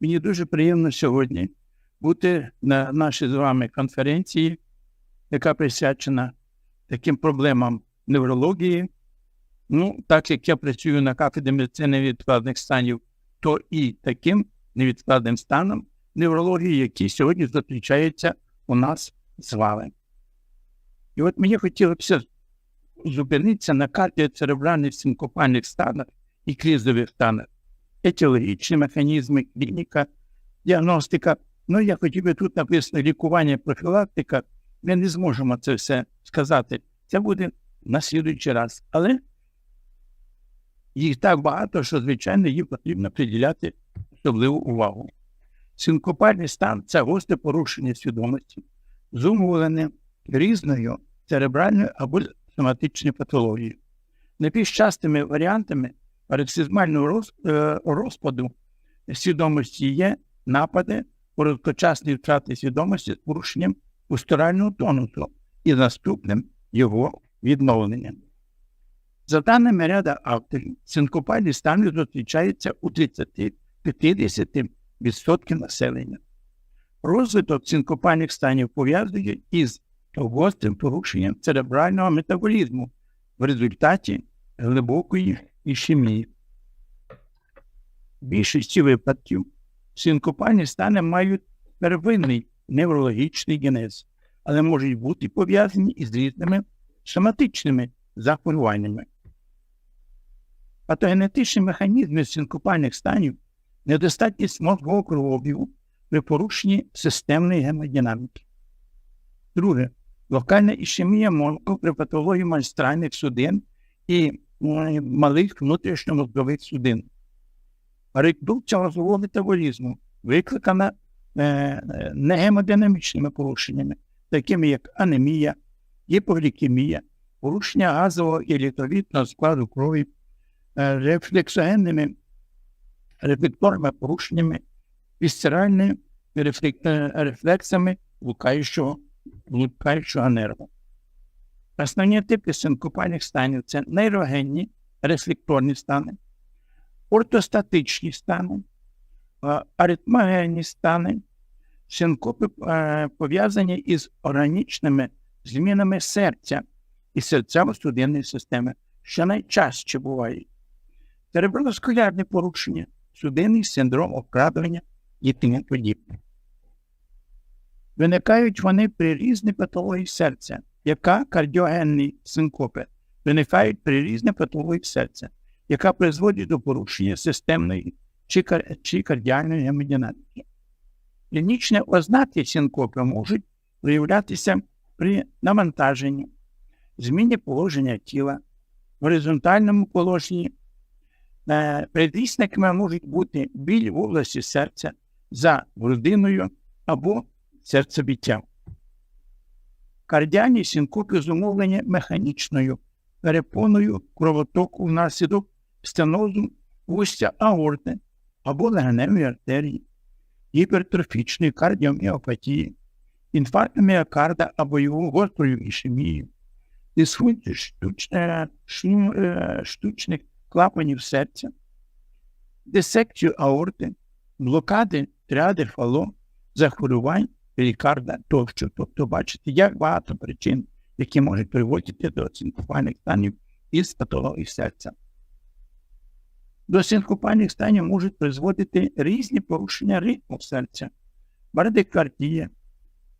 Мені дуже приємно сьогодні бути на нашій з вами конференції, яка присвячена таким проблемам неврології. Ну, так як я працюю на кафедрі медицини невідкладних станів, то і таким невідкладним станом неврології, які сьогодні зустрічаються у нас з вами. І от мені хотілося зупинитися на кардіоцеребральних синкопальних станах і кризових станах, етіологічні механізми, клініка, діагностика. Ну, я хотів би тут написано лікування, профілактика. Ми не зможемо це все сказати. Це буде на слідуючий раз. Але їх так багато, що, звичайно, їм потрібно приділяти особливу увагу. Синкопальний стан це гостре порушення свідомості, зумовлене різною церебральною або соматичною патологією. Найбільш частими варіантами парексизмального роз, е, розпаду свідомості є напади короткочасної втрати свідомості з порушенням пустурального тонусу і наступним його відновленням. За даними ряда авторів, синкопальні стани зустрічаються у 30-50% населення. Розвиток синкопальних станів пов'язує із гострим порушенням церебрального метаболізму в результаті глибокої ішемії. В більшості випадків синкопальні стани мають первинний неврологічний генез, але можуть бути пов'язані із різними соматичними захворюваннями. Патогенетичні механізми синкопальних станів недостатність мозгового кровообігу при порушенні системної гемодинаміки. Друге, локальна ішемія мозку при патології магістральних судин і малих внутрішньомозгових судин. Редукція мозгового метаболізму викликана е, негемодинамічними порушеннями, такими як анемія, гіпоглікемія, порушення газового і електролітного складу крові, е, рефлексогенними рефлекторними порушеннями, вісцеральними рефлексами лукаючого, лукаючого нерву. Основні типи синкопальних станів це нейрогенні рефлекторні стани, ортостатичні стани, аритмогенні стани, синкопи пов'язані із органічними змінами серця і серцево-судинної системи, що найчастіше бувають. Цереброваскулярні порушення, судинний синдром обкрадування і тому подібне. Виникають вони при різній патології серця, яка кардіогенні синкопи виникають при різній патології серця, яка призводить до порушення системної чи, кар... чи кардіальної гемодинаміки. Клінічні ознаки синкопи можуть виявлятися при навантаженні, зміні положення тіла, горизонтальному положенні. Е, Предвісниками можуть бути біль в області серця за грудиною або серцебіттям. Кардіальні синкопи зумовлені механічною. Перепоною кровотоку внаслідок стенозу вустя аорти або легеневої артерії, гіпертрофічної кардіоміопатії, інфаркту міокарда або його гострою ішемією, дисфункцію штучних, штучних клапанів серця, дисекцію аорти, блокади тріади фало, захворювань перикарда тощо. Тобто, бачите, як багато причин, які можуть приводити до синкопальних станів із патології серця. До синкопальних станів можуть призводити різні порушення ритму серця, бардикардія,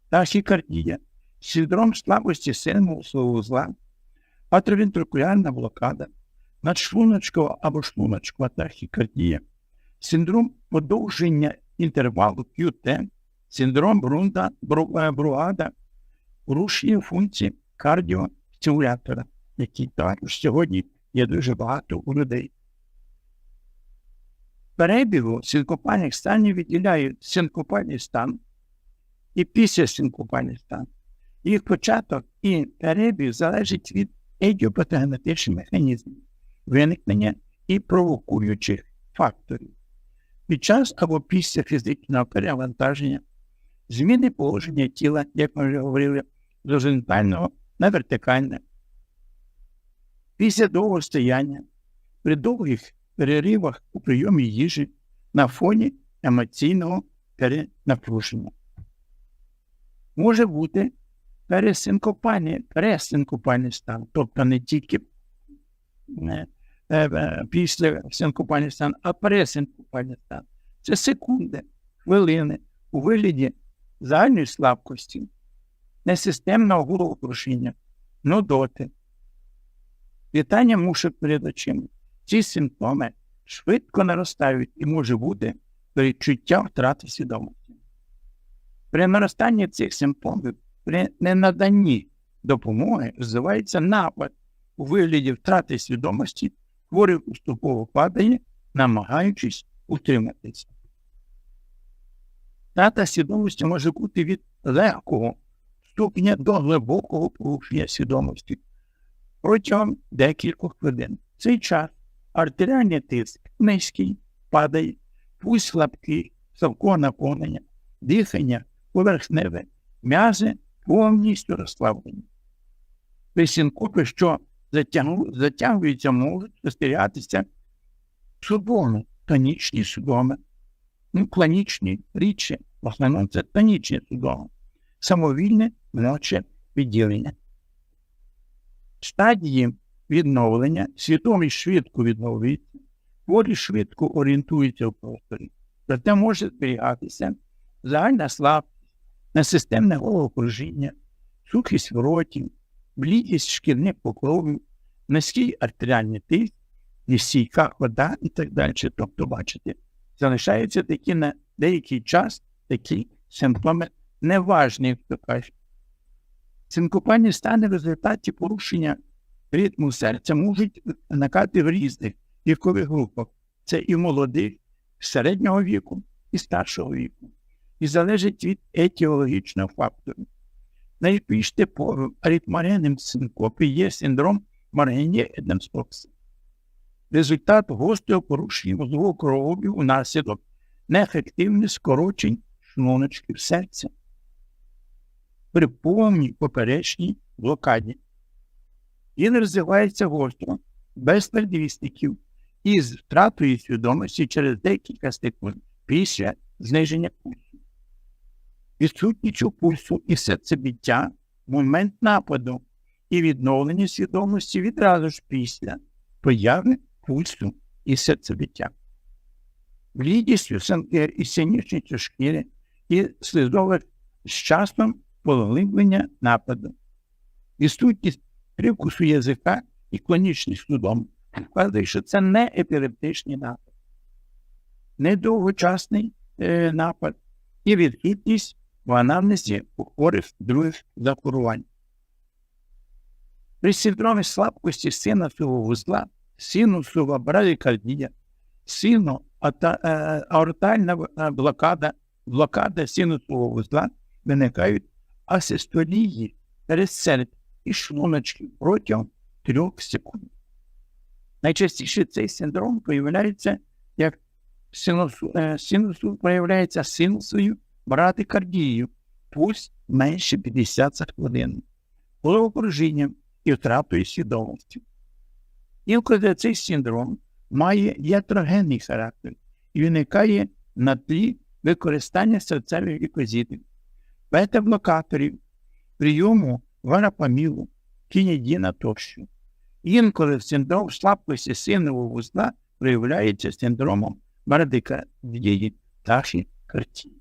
тахікардія, синдром слабості синусового вузла, атровентрикулярна блокада, надшлуночкова або шлуночкова тахікардія, синдром подовження інтервалу QT, синдром Брунда, Бруада, порушення функції кардіостимулятора, які також сьогодні є дуже багато у людей. Перебігу синкопальних станів відділяють синкопальний стан і після синкопальний стан. Їх початок і перебіг залежить від едіопатогенетичних механізмів, виникнення і провокуючих факторів. Під час або після фізичного перевантаження, зміни положення тіла, як ми вже говорили, з горизонтального на вертикальне. Після довгого стояння, при довгих переривах у прийомі їжі на фоні емоційного перенапруження. Може бути пересинкопальний, пересинкопальний стан, тобто не тільки е, е, після синкопальний стан, а пересинкопальний стан. Це секунди, хвилини у вигляді загальної слабкості, несистемного головокрушіння, нудоти, вітання мушок перед очима. Ці симптоми швидко наростають і може бути перечуття втрати свідомості. При наростанні цих симптомів, при ненаданні допомоги розвивається напад у вигляді втрати свідомості, хворий уступово падає, намагаючись утриматися. Втрата свідомості може бути від легкого ступеня до глибокого порушення свідомості протягом декількох хвилин. В цей час артеріальний тиск низький, падає, пульс слабкий, слабкого наповнення, дихання поверхневе, м'язи повністю розслаблені. При синкопі, що затягну, затягуються, можуть спостерігатися судоми, тонічні судоми, ну, кланічні рідші, в основному це тонічні судоми, самовільне вночі відділення. Стадії відновлення, свідомість швидко відновлюється, волі швидко орієнтується в просторі, проте може зберігатися загальна слабкість, несистемне головокружіння, сухість в роті, блідість шкірних покровів, низький артеріальний тиск, нестійка вода і так далі. Тобто, бачите, залишаються такі на деякий час такі симптоми неважні, як то кажуть. Синкопальні стани в результаті порушення ритму серця можуть виникати в різних вікових групах. Це і молодих, середнього віку, і старшого віку. І залежить від етіологічного фактору. Найбільш типовим аритмаренним синкопі є синдром Маргені Едемстокса. Результат гострого порушення мозгового кровообігу унаслідок неефективних скорочень шлуночків серця при повній поперечній блокаді. Він розвивається гостро, без передвісників і з втратою свідомості через декілька секунд після зниження пульсу. Відсутність пульсу і серцебіття момент нападу і відновлення свідомості відразу ж після появи пульсу і серцебіття. Блідість і синічністю шкіри і слизових з часом поглиблення нападу. Відсутність привкусу язика і клонічних судом вказує, що це не епілептичний напад, недовгочасний е, напад і відхідність в анамнезі у хворих других захворювань. При синдромі слабкості синусового вузла, синусова брадикардія, сино аортальна блокада, блокада синусового вузла виникають асистолії пересердь і шлуночки протягом трьох секунд. Найчастіше цей синдром проявляється як синусу, е, синусу проявляється синусою брадикардією, пульс менше 50 за хвилину, головокружінням і втратою свідомості. Інколи цей синдром має ятрогенний характер і виникає на тлі використання серцевих лікозітів, бета-блокаторів, прийому варапамілу, кінідіна тощо. Інколи синдром слабкості синового вузла проявляється синдромом брадикардії тахікардії.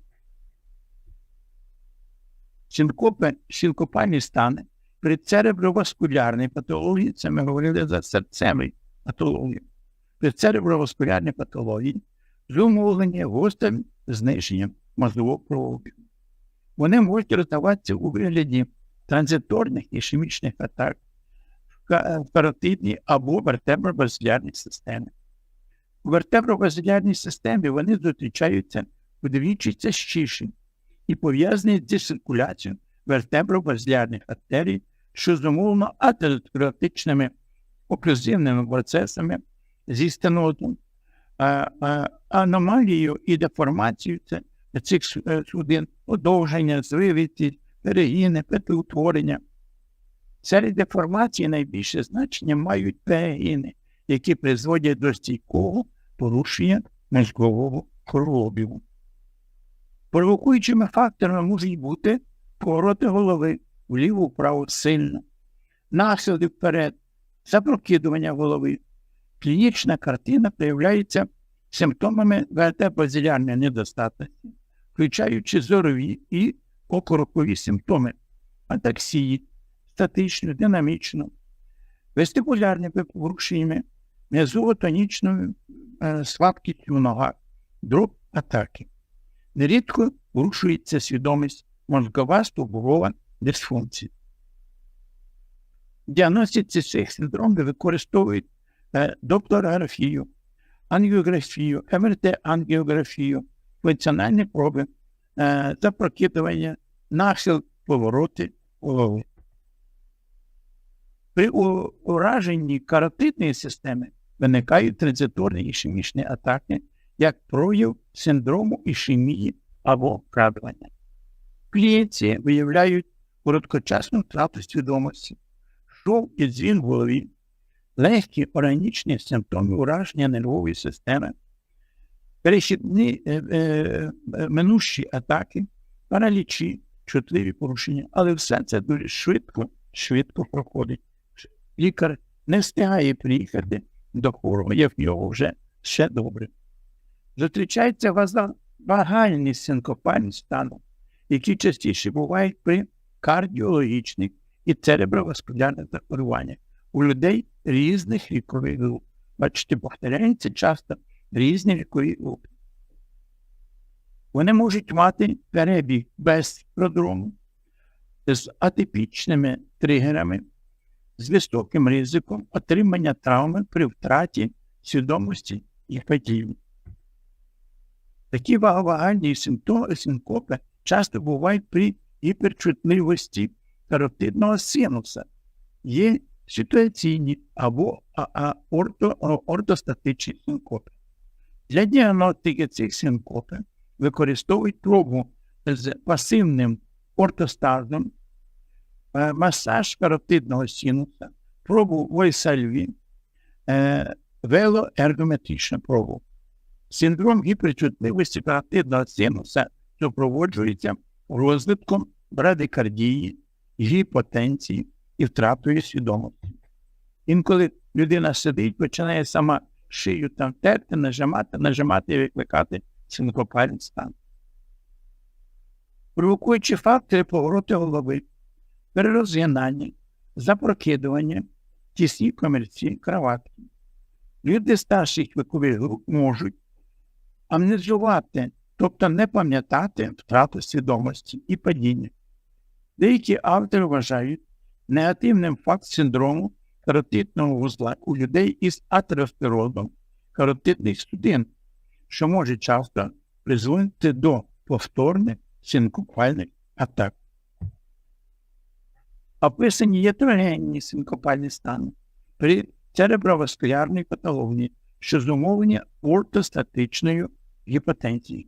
Синкопи, синкопальні стани при цереброваскулярній патології, це ми говорили за серцевий патологію, при цереброваскулярній патології зумовлення гострим зниженням мозгового кровообігу. Вони можуть роздаватися у вигляді транзиторних ішемічних атак в каротидній або вертебробазилярній системі. У вертебробазилярній системі вони зустрічаються вдвічі частіше і пов'язані з дециркуляцією вертебробазилярних артерій, що зумовлено атеросклеротичними оклюзивними процесами зі стенозом, аномалією і деформацією цих судин, подовження, звивіті, перегіни, петлеутворення. Серед деформації найбільше значення мають перегіни, які призводять до стійкого порушення мозкового кровообігу. Провокуючими факторами можуть бути повороти голови вліво-вправо сильно, нахили вперед, запрокидування голови. Клінічна картина проявляється симптомами вегетабазілярної недостатності, включаючи зорові і окорокові симптоми атаксії, статичну, динамічну, вестибулярними порушеннями, мезотонічною е, слабкістю в ногах, дроб атаки. Нерідко порушується свідомість мозгова стовбурова дисфункція. В діагностиці цих синдромів використовують доплерографію, ангіографію, МРТ-ангіографію, функціональні проби, запрокидування, нахил, повороти голови. При ураженні каротидної системи виникають транзиторні ішемічні атаки як прояв синдрому ішемії або вкрадування. Клієнці виявляють короткочасну втрату свідомості, шов і дзвін в голові, легкі органічні симптоми ураження нервової системи, перехідні е, е, е, минущі атаки, паралічі, чутливі порушення, але все це дуже швидко, швидко проходить. Лікар не встигає приїхати до хворого, як в нього вже ще добре. Зустрічається ваза- вагальні синкопальні стани, які частіше бувають при кардіологічних і цереброваскулярних захворюваннях у людей різних вікових груп. Бачите, повторяю, це часто різні вікові групи. Вони можуть мати перебіг без продрому, з атипічними тригерами, з високим ризиком отримання травми при втраті свідомості і падіння. Такі ваговагальні синкопи часто бувають при гіперчутливості каротидного синуса. Є ситуаційні або орто, ортостатичні синкопи. Для діагностики цих синкопів використовують пробу з пасивним ортостазом, е, масаж каротидного синуса, пробу Войсальві, е, велоергометричну пробу. Синдром гіперчутливості каротидного синуса супроводжується розвитком брадикардії, гіпотенції і втратою свідомості. Інколи людина сидить, починає сама шию там терти, нажимати, нажимати і викликати синкопальний стан. Провокуючи фактори повороти голови, перерозгинання, запрокидування, тісні комірці, кроватки. Люди старших вікових груп можуть амнезувати, тобто не пам'ятати втрату свідомості і падіння. Деякі автори вважають негативним факт синдрому каротидного вузла у людей із атеросклерозом каротидних судин, що може часто призводити до повторних синкопальних атак. Описані ятрогенні синкопальні стани при цереброваскулярній патології, що зумовлені ортостатичною гіпотензією.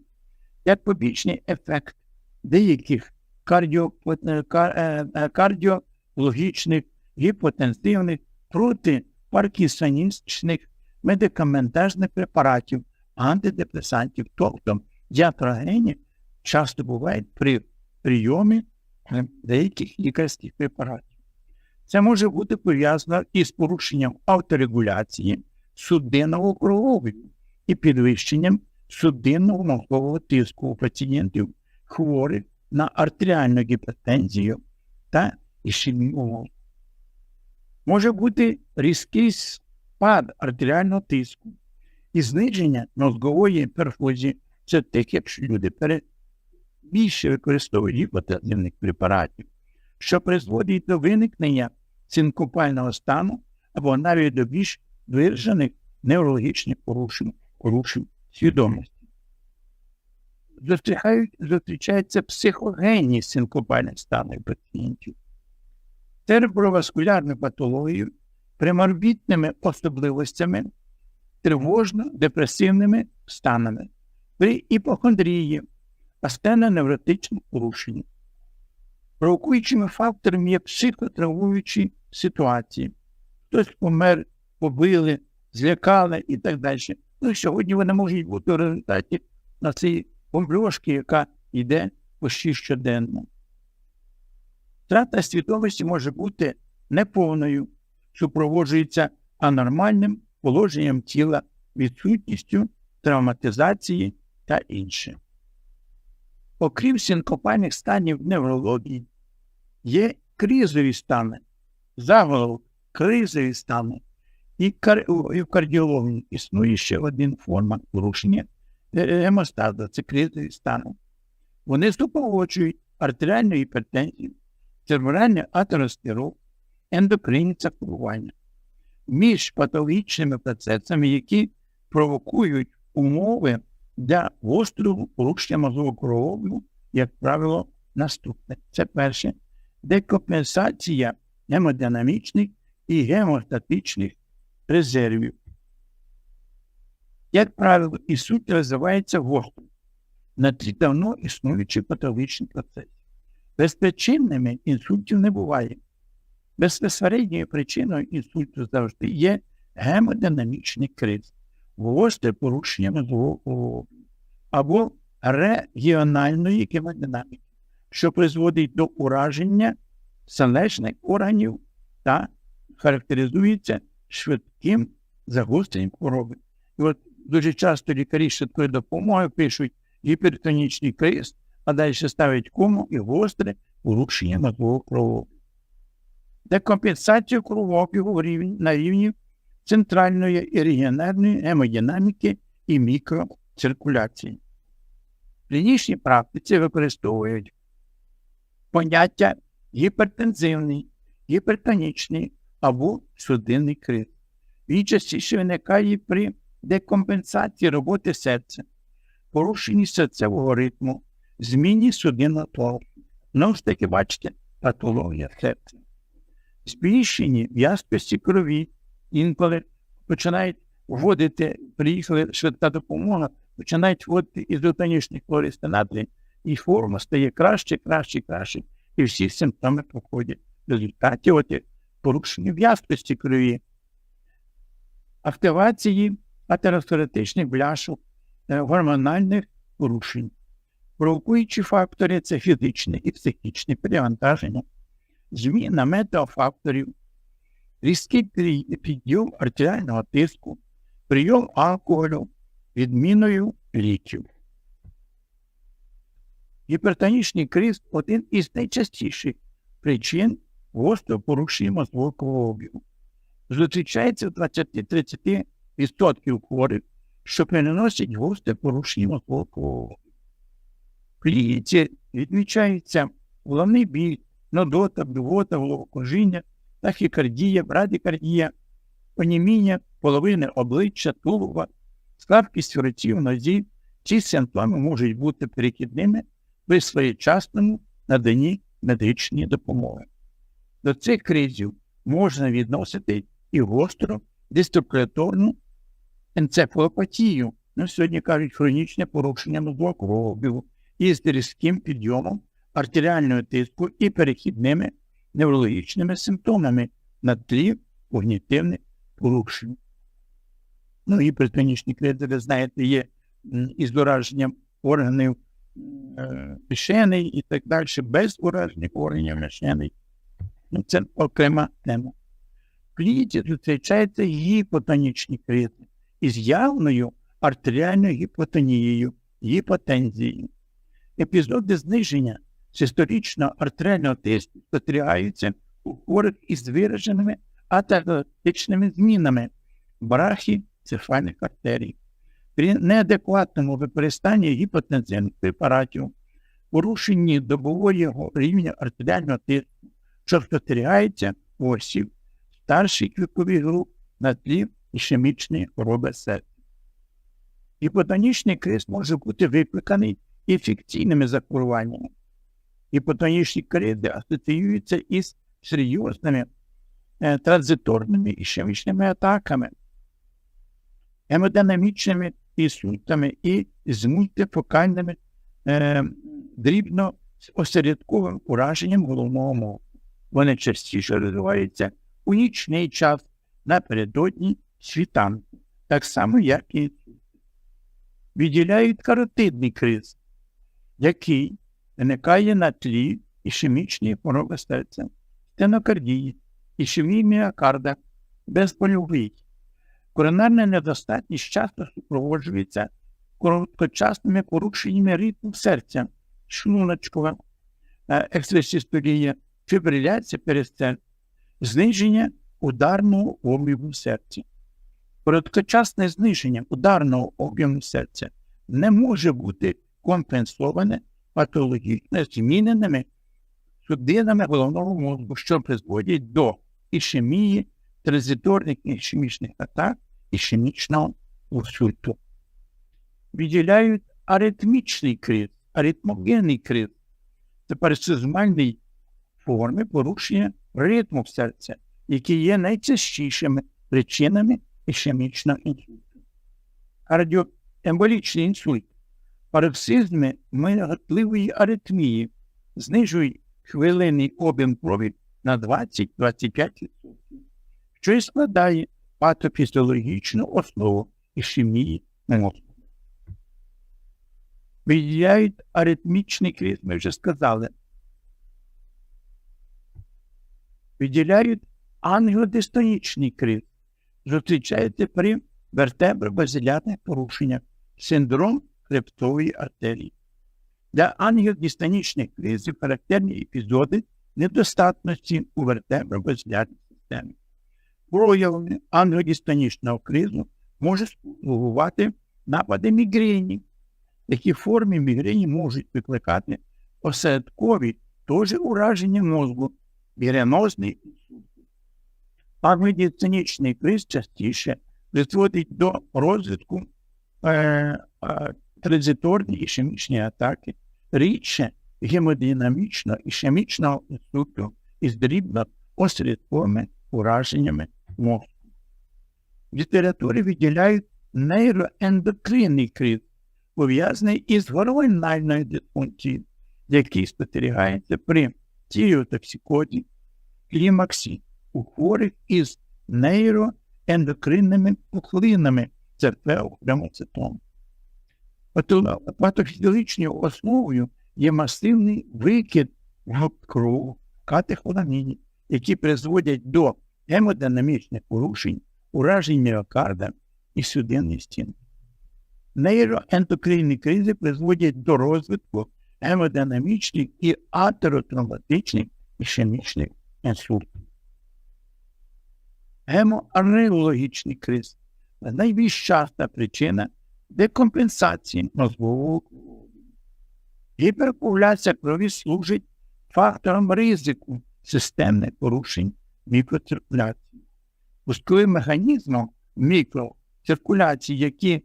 Як побічний ефект деяких е, е, е, кардіологічних, гіпотензивних, протипаркінсонічних медикаментежних препаратів, антидепресантів, тобто діатрогені часто бувають при прийомі деяких лікарських препаратів. Це може бути пов'язано із порушенням авторегуляції судинного кровообігу і підвищенням судинного мозкового тиску у пацієнтів, хворих на артеріальну гіпертензію та ішемію. Може бути різкий спад артеріального тиску і зниження мозгової перфузії. Це так, якщо люди більше використовують гіпотензивних препаратів, що призводить до виникнення синкопального стану або навіть до більш виражених неврологічних порушень, порушень свідомості. Зустрічають, зустрічаються психогенні синкопальні стани пацієнтів. Цереброваскулярну патологію приморбітними особливостями, тривожно-депресивними станами, при іпохондрії, астенно-невротичних порушень. Провокуючими факторами є психотравмуючі ситуації. Хтось помер, побили, злякали і так далі. Ну, сьогодні вони можуть бути в результаті на цій бомбльошки, яка йде почти щоденно. Втрата свідомості може бути неповною, супроводжується анормальним положенням тіла, відсутністю травматизації та інше. Окрім синкопальних станів неврології, є кризові стани, заголовок кризові стани, і, в кардіології існує ще один форма порушення гемостазу, це кризові стани. Вони супроводжують артеріальну гіпертензію, церебральний атеросклероз, ендокринні захворювання між патологічними процесами, які провокують умови для гострого порушення мозового кровообігу, як правило, наступне. Це перше декомпенсація гемодинамічних і гемостатичних резервів. Як правило, і суть розвивається гостро на тлі давно існуючі патологічні процеси. Безпричинними інсультів не буває. Безпосередньою причиною інсульту завжди є гемодинамічний криз, гостре порушення мозового або регіональної гемодинаміки, що призводить до ураження залежних органів та характеризується швидким загостренням хвороби. І от дуже часто лікарі швидкої допомоги пишуть гіпертонічний криз, а далі ставить кому і гостре порушення мозового кровообігу. Декомпенсацію кровообігу на рівні центральної і регіональної гемодинаміки і мікроциркуляції. В клінічній практиці використовують поняття гіпертензивний, гіпертонічний або судинний криз. Він частіше виникає при декомпенсації роботи серця, порушенні серцевого ритму, зміні судинного торгу. Ну ж таки, бачите, патологія серця. Збільшені в'язкості крові, інколи починають вводити, приїхали швидка допомога, починають вводити ізотонічний хлористий натрій, і форма стає краще, краще, краще, і всі симптоми проходять. В результаті порушення в'язкості крові, активації атеросклеротичних бляшок, е, гормональних порушень. Провокуючі фактори це фізичне і психічне перевантаження, зміна метеофакторів, різкий підйом артеріального тиску, прийом алкоголю, відміною ліків. Гіпертонічний криз один із найчастіших причин гострого порушення мозкового обігу. Зустрічається в 20-30% хворих, що переносять гостре порушення. В клініці відмічається головний біль, нудота, блювота, головокружіння, тахікардія, брадікардія, поніміння половини обличчя, тулуба, слабкість в нозі. Ці симптоми можуть бути перехідними при своєчасному наданні медичної допомоги. До цих кризів можна відносити і гостру дистроклеторну енцефалопатію, ну, сьогодні кажуть, хронічне порушення обігу із різким підйомом артеріального тиску і перехідними неврологічними симптомами на тлі когнітивних порушень. Ну, гіпертонічні кризи, ви знаєте, є із дораженням органів е, пішений і так далі, без ураження органів мішеней. Ну, це окрема тема. В клініці зустрічаються гіпотонічні кризи із явною артеріальною гіпотонією, гіпотензією. Епізоди зниження систолічного артеріального тиску спостерігаються у хворих із вираженими атеротичними змінами брахі цефальних артерій. При неадекватному використанні гіпотензивних препаратів, порушенні добового рівня артеріального тиску, що спостерігається осіб старших вікових груп на тлі ішемічної хвороби серця. Гіпотонічний криз може бути викликаний інфекційними захворюваннями. Гіпотонічні кризи асоціюються із серйозними е, транзиторними ішемічними атаками, гемодинамічними інсультами і з мультифокальними е, дрібно осередковим ураженням головного мозку. Вони частіше розвиваються у нічний час напередодні світанку, так само, як і відділяють каротидний криз. який виникає на тлі ішемічної хвороби серця, стенокардії, ішемії міокарда, безпольовий. Коронарна недостатність часто супроводжується короткочасними порушеннями ритму серця, шлуночкова, е, екстрасистолія, фібриляція пересердя, зниження ударного об'єму серця. Короткочасне зниження ударного об'єму серця не може бути компенсоване патологічно зміненими судинами головного мозку, що призводять до ішемії, транзиторних ішемічних атак, ішемічного інсульту. Виділяють аритмічний криз, аритмогенний криз. Це парасизмальні форми порушення ритму серця, які є найчастішими причинами ішемічного інсульту. Кардіоемболічний інсульт, пароксизми миготливої аритмії знижують хвилинний об'єм крові на 20-25%, що і складає патофізіологічну основу ішемії мозку. Виділяють аритмічний криз, ми вже сказали. Виділяють ангіодистонічний криз, зустрічається при вертебробазилярних порушеннях, синдром хребтової артерії. Для ангіодистонічних кризів характерні епізоди недостатності у вертебробазилярній системі. Проявами ангіодистонічного кризу може слугувати напади мігрені. Такі форми мігрені можуть викликати осередкові теж ураження мозку, мігренозний інсульт. Ангіодистонічний криз частіше призводить до розвитку е, е, транзиторної ішемічної атаки, рідше гемодинамічно ішемічного інсульту із дрібно осередковими ураженнями мозку. В літературі виділяють нейроендокринний криз, пов'язаний із гормональною дисфункцією, який спостерігається при тіріотоксикозі, клімаксі у хворих із нейроендокринними пухлинами церпеохремоцитом. Патофізіологічною основою є масивний викид в крову катехоламінів, які призводять до гемодинамічних порушень, уражень міокарда і судинних стін. Нейроендокринні кризи призводять до розвитку гемодинамічних і атеротроматичних ішемічних інсультів. Гемоарнеологічний криз найбільш часта причина декомпенсації мозгового крові. Гіперкуляція крові служить фактором ризику системних порушень мікроциркуляції. Пусковим механізмом мікроциркуляції, які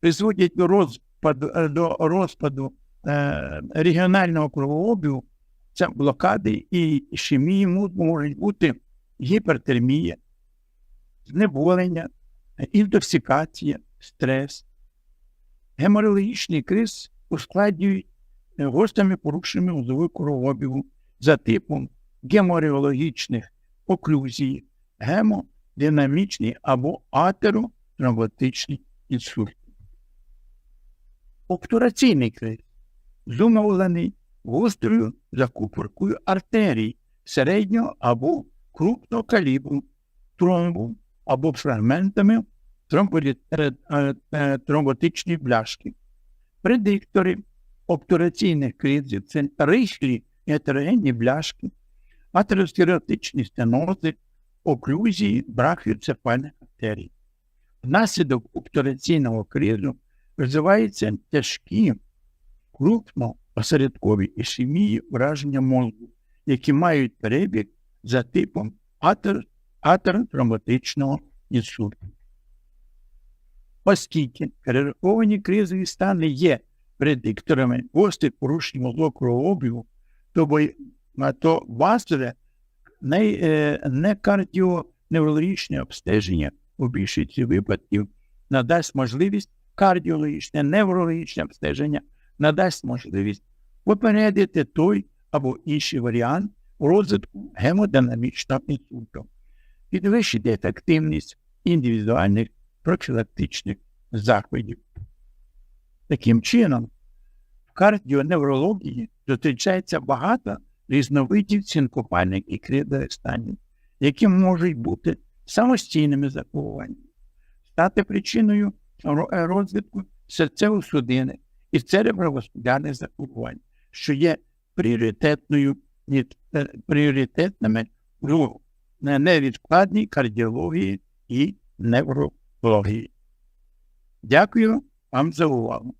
призводять до розпаду, до розпаду е, регіонального кровообігу, це блокади і ішемії можуть бути гіпертермія, знеболення, інтоксикація, стрес. Геморологічний криз ускладнюють гостями порушеннями мозового кровообігу за типом гемореологічних оклюзій, гемодинамічний або атеротромботичний інсульт. Обтураційний криз зумовлений гострою закупоркою артерій середнього або крупного калібру, тромбу або фрагментами тромботичної бляшки. Предиктори обтураційних кризів це рихлі гетерогенні бляшки, атеросклеротичні стенози, оклюзії брак брахіоцефальних артерій. Внаслідок обтураційного кризу розвиваються тяжкі, крупно осередкові ішемії ураження мозку, які мають перебіг за типом атер, атеротромботичного інсульту. Оскільки перераховані кризові стани є предикторами гострих порушень кровообігу, то, не, е, не кардіоневрологічне обстеження у більшості випадків надасть можливість кардіологічне, неврологічне обстеження надасть можливість попередити той або інший варіант розвитку гемодинамічного інсульту, підвищити ефективність індивідуальних профілактичних заходів. Таким чином, в кардіоневрології зустрічається багато різновидів синкопальних і кридових які можуть бути самостійними захворюваннями, стати причиною розвитку серцево-судинних і цереброваскулярних захворювань, що є пріоритетною е, пріоритетними не- невідкладній кардіології і неврології. Дякую вам за увагу.